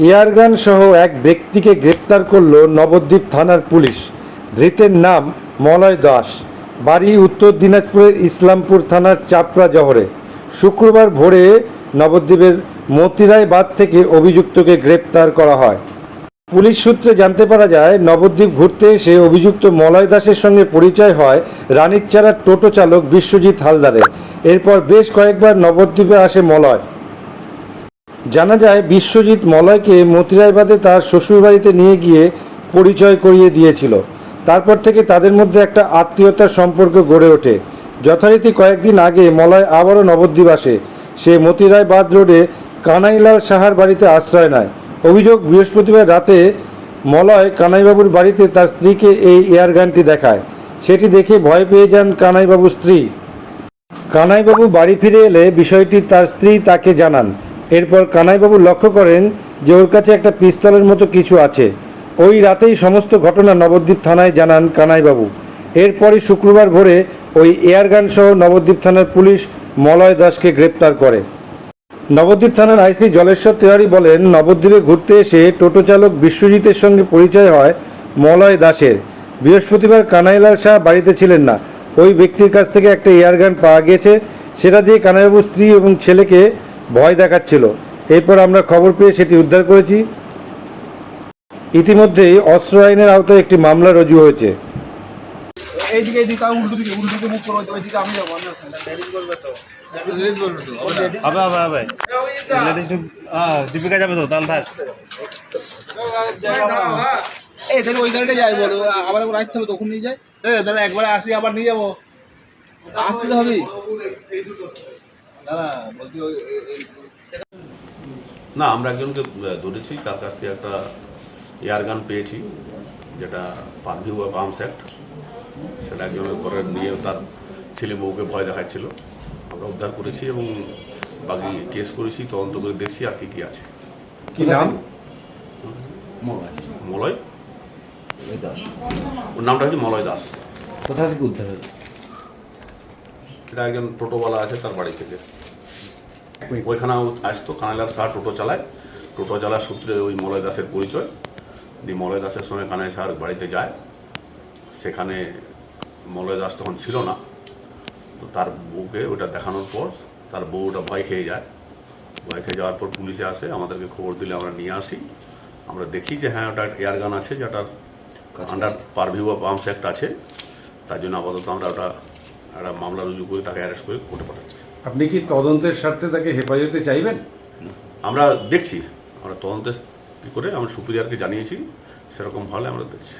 Airgun সহ এক ব্যক্তিকে গ্রেপ্তার করল নবদ্বীপ থানার পুলিশ। ধৃতের নাম মলয় দাস। বাড়ি উত্তর দিনাজপুরের ইসলামপুর থানার চাপড়া জহরে। শুক্রবার ভোরে নবদ্বীপের মতিরায় বাদ থেকে অভিযুক্তকে গ্রেপ্তার করা হয়। পুলিশ সূত্রে জানতে পারা যায়, নবদ্বীপ ঘুরতে এসে অভিযুক্ত মলয় দাসের সঙ্গে পরিচয় হয় রানীরচারার টোটো চালক বিশ্বজিৎ হালদারের। এরপর বেশ কয়েকবার নবদ্বীপে আসে মলয়। জানা যায়, বিশ্বজিৎ মলয়কে মতিরাইবাদে তার শ্বশুরবাড়িতে নিয়ে গিয়ে পরিচয় করিয়ে দিয়েছিল। তারপর থেকে তাদের মধ্যে একটা আত্মীয়তার সম্পর্ক গড়ে ওঠে। যথারীতি কয়েকদিন আগে মলয় আবারও নবদ্বীপ আসে। সে মতিরাই বাদ রোডে কানাইলাল সাহার বাড়িতে আশ্রয় নেয়। অভিযোগ, বৃহস্পতিবার রাতে মলয় কানাইবাবুর বাড়িতে তার স্ত্রীকে এই এয়ারগানটি দেখায়। সেটি দেখে ভয় পেয়ে যান কানাইবাবুর স্ত্রী। কানাইবাবু বাড়ি ফিরে এলে বিষয়টি তার স্ত্রী তাকে জানান। এরপর কানাইবাবু লক্ষ্য করেন যে ওর কাছে একটা পিস্তলের মতো কিছু আছে। ওই রাতেই সমস্ত ঘটনা নবদ্বীপ থানায় জানান কানাইবাবু। এরপরই শুক্রবার ভোরে ওই এয়ারগান সহ নবদ্বীপ থানার পুলিশ মলয় দাসকে গ্রেপ্তার করে। নবদ্বীপ থানার আইসি জলেশ্বর তেওয়ারি বলেন, নবদ্বীপে ঘুরতে এসে টোটো চালক বিশ্বজিতের সঙ্গে পরিচয় হয় মলয় দাসের। বৃহস্পতিবার কানাইলাল শাহ বাড়িতে ছিলেন না। ওই ব্যক্তির কাছ থেকে একটা এয়ারগান পাওয়া গিয়েছে। সেটা দিয়ে কানাইবাবুর স্ত্রী এবং ছেলেকে ভয় দেখাচ্ছিল। এরপর আমরা খবর পেয়ে সেটি উদ্ধার করেছি। ইতিমধ্যেই অস্ত্র আইনের আওতায় একটি মামলা রুজু হয়েছে। এইদিকে এইদিকে উল্টো দিকে উল্টো দিকে মুখ করো ওইদিকে আমি যাব আমি হবে হবে হবে। দীপিকা যাবে তো তাহলে থাক এই তাহলে ওই গাড়িটা যাই বলো। আবার একবার আসতে হবে তখন নিয়ে যায় তাহলে একবার আসি আবার নিয়ে যাব। আসতে হবে না আমরা একজনকে ধরেছি তার কাছ থেকে একটা এয়ারগান পেয়েছি যেটা পারভিউ অফ আর্মস অ্যাক্ট। সেটা একজনের করে নিয়ে তার ছেলে বউকে ভয় দেখাচ্ছিল। আমরা উদ্ধার করেছি এবং বাকি কেস করেছি তদন্ত করে দেখছি আর কি কি আছে। কি নাম? মলয়? মলয় দাস। ওর নামটা হচ্ছে মলয় দাস। কোথা থেকে উদ্ধার হলো? এটা একজন টোটোওয়ালা আছে তার বাড়ি থেকে। ওইখানেও আসতো কানাইলার সাহা টোটো চালায়। টোটো চালার সূত্রে ওই মলয় দাসের পরিচয়। দিয়ে মলয় দাসের সঙ্গে কানাই সাহার বাড়িতে যায়। সেখানে মলয় দাস তখন ছিল না। তো তার বউকে ওটা দেখানোর পর তার বউ ওটা ভয় খেয়ে যায়। ভয় খেয়ে যাওয়ার পর পুলিশে আসে আমাদেরকে খবর দিলে আমরা নিয়ে আসি। আমরা দেখি যে হ্যাঁ ওটা এয়ারগান আছে যেটা under purview of arms act আছে। তার জন্য আপাতত আমরা ওটা একটা মামলা রুজু করে তাকে অ্যারেস্ট করে কোর্টে পাঠাচ্ছি। আপনি কি তদন্তের স্বার্থে তাকে হেফাজতে চাইবেন? আমরা দেখছি। আমরা তদন্তের কী করে আমরা সুপিরিয়ারকে জানিয়েছি সেরকম হলে আমরা দেখছি।